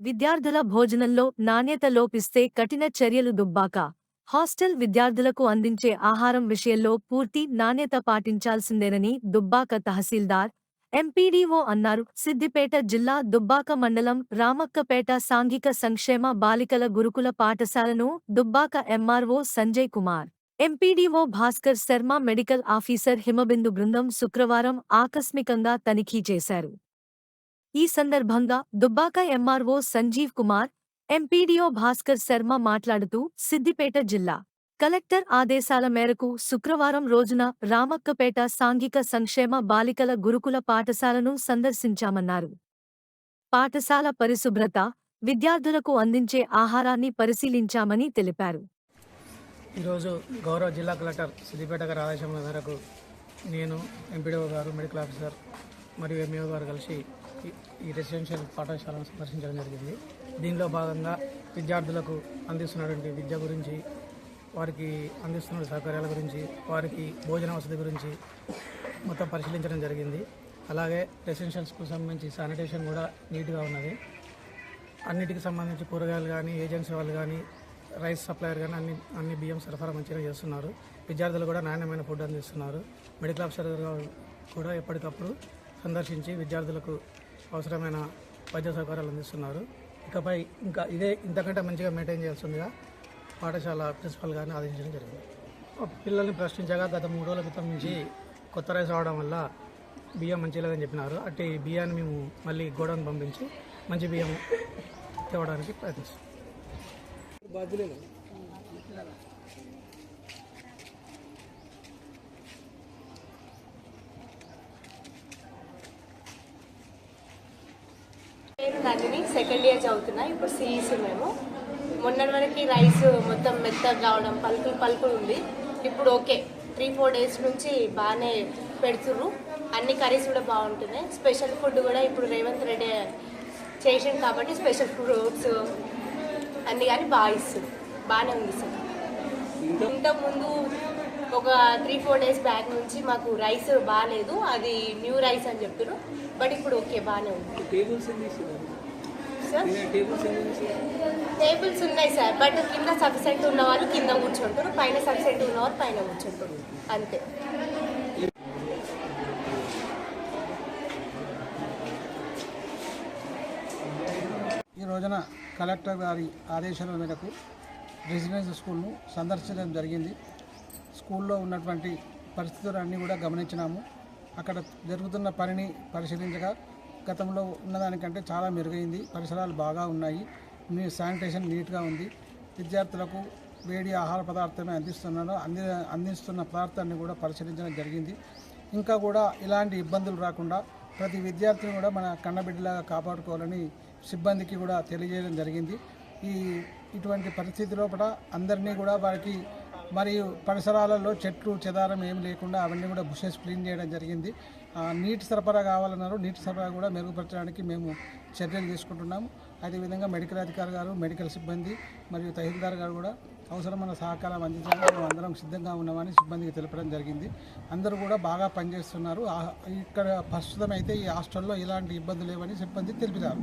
విద్యార్థుల భోజనంలో నాణ్యత లోపిస్తే కఠిన చర్యలు దుబ్బాక హాస్టల్ విద్యార్థులకు అందించే ఆహారం విషయంలో పూర్తి నాణ్యత పాటించాల్సిందేనని దుబ్బాక తహసీల్దార్ ఎంపీడీఓ అన్నారు. సిద్దిపేట జిల్లా దుబ్బాక మండలం రామక్కపేట సాంఘిక సంక్షేమ బాలికల గురుకుల పాఠశాలను Dubbaka MRO Sanjay Kumar MPDO Bhaskar Sharma medical officer Himabindu బృందం శుక్రవారం ఆకస్మికంగా తనిఖీ చేశారు. ఈ సందర్భంగా దుబ్బాక ఎంఆర్ఓ సంజీవ్ కుమార్ ఎంపీడీఓ భాస్కర్ శర్మ మాట్లాడుతూ సిద్దిపేట జిల్లా కలెక్టర్ ఆదేశాల మేరకు శుక్రవారం రోజున రామక్కపేట సాంఘిక సంక్షేమ బాలికల గురుకుల పాఠశాలను సందర్శించామన్నారు. పాఠశాల పరిశుభ్రత విద్యార్థులకు అందించే ఆహారాన్ని పరిశీలించామని తెలిపారు. ఈరోజు గౌరవ జిల్లా కలెక్టర్ సిద్దిపేట గారి ఆదేశం మేరకు నేను ఎంపీడీఓ గారు మెడికల్ ఆఫీసర్ మరియు ఎంఈఓ గారు కలిసి ఈ- రెసిడెన్షియల్ పాఠశాలను సందర్శించడం జరిగింది. దీనిలో భాగంగా విద్యార్థులకు అందిస్తున్నటువంటి విద్య గురించి వారికి అందిస్తున్న సౌకర్యాల గురించి వారికి భోజన వసతి గురించి మొత్తం పరిశీలించడం జరిగింది. అలాగే రెసిడెన్షియల్స్కు సంబంధించి శానిటేషన్ కూడా నీట్గా ఉన్నది. అన్నిటికి సంబంధించి కూరగాయలు కానీ ఏజెన్సీ వాళ్ళు కానీ రైస్ సప్లయర్ కానీ అన్ని అన్ని బియ్యం సరఫరా మంచిగా చేస్తున్నారు. విద్యార్థులు కూడా నాణ్యమైన ఫుడ్ అందిస్తున్నారు. మెడికల్ ఆఫీసర్ కూడా ఎప్పటికప్పుడు సందర్శించి విద్యార్థులకు అవసరమైన వైద్య సౌకర్యాలు అందిస్తున్నారు. ఇకపై ఇంకా ఇదే ఇంతకంటే మంచిగా మెయింటైన్ చేయాల్సిందిగా పాఠశాల ప్రిన్సిపల్ గారిని ఆదేశించడం జరిగింది. పిల్లల్ని ప్రశ్నించగా గత మూడు రోజుల క్రితం నుంచి కొత్త రైస్ రావడం వల్ల బియ్యం మంచి లేదని చెప్పినారు. అట్టి బియ్యాన్ని మేము మళ్ళీ గోడౌన్ పంపించి మంచి బియ్యం తేవడానికి ప్రయత్నిస్తాం నేను నందిని సెకండ్ ఇయర్ చదువుతున్నా. ఇప్పుడు సిఈసి మేము. మొన్నటి వరకు రైస్ మొత్తం మెత్తగా కావడం పలుకులు పలుకులు ఉంది. ఇప్పుడు ఓకే త్రీ ఫోర్ డేస్ నుంచి బాగానే పెడుతుర్రు. అన్ని కర్రీస్ కూడా బాగుంటున్నాయి. స్పెషల్ ఫుడ్ కూడా ఇప్పుడు రేవంత్ రెడ్డి చేసిండు కాబట్టి స్పెషల్ ఫ్రూట్స్ అన్ని కానీ బాగా ఇస్తుంది బాగానే ఉంది సార్. ఇంతకుముందు ఒక త్రీ ఫోర్ డేస్ బ్యాక్ నుంచి మాకు రైస్ బాగాలేదు అది న్యూ రైస్ అని చెప్పారు బట్ ఇప్పుడు ఓకే బాగానే ఉంది. సార్ టేబుల్స్ ఉన్నాయి సార్ బట్ కింద సఫిసెంట్ ఉన్న వాళ్ళు కింద కూర్చుంటారు పైన సఫిసెంట్ ఉన్న వాళ్ళు పైన కూర్చుంటారు. అంతే. ఈ రోజున కలెక్టర్ గారి ఆదేశాల మేరకు రెసిడెన్స్ స్కూల్ను సందర్శించడం జరిగింది. స్కూల్లో ఉన్నటువంటి పరిస్థితులన్నీ కూడా గమనించినాము. అక్కడ జరుగుతున్న పనిని పరిశీలించగా గతంలో ఉన్నదానికంటే చాలా మెరుగైంది. పరిసరాలు బాగా ఉన్నాయి. నీ శానిటేషన్ నీట్గా ఉంది. విద్యార్థులకు వేడి ఆహార పదార్థమే అందిస్తున్నాను అంది అందిస్తున్న పదార్థాన్ని కూడా పరిశీలించడం జరిగింది. ఇంకా కూడా ఇలాంటి ఇబ్బందులు రాకుండా ప్రతి విద్యార్థిని కూడా మన కన్నబిడ్డలాగా కాపాడుకోవాలని సిబ్బందికి కూడా తెలియజేయడం జరిగింది. ఈ ఇటువంటి పరిస్థితి లోపల అందరినీ కూడా వారికి మరియు పరిసరాలలో చెట్లు చెదారం ఏం లేకుండా అవన్నీ కూడా బుషెస్ క్లీన్ చేయడం జరిగింది. నీటి సరఫరా కావాలన్నారు. నీటి సరఫరా కూడా మెరుగుపరచడానికి మేము చర్యలు తీసుకుంటున్నాము. అదేవిధంగా మెడికల్ అధికారి గారు మెడికల్ సిబ్బంది మరియు తహసీల్దార్ గారు కూడా అవసరమైన సహకారం అందించడానికి మేము అందరం సిద్ధంగా ఉన్నామని సిబ్బందికి తెలపడం జరిగింది. అందరూ కూడా బాగా పనిచేస్తున్నారు. ఇక్కడ ప్రస్తుతం అయితే ఈ హాస్టల్లో ఎలాంటి ఇబ్బందులు లేవని సిబ్బంది తెలిపారు.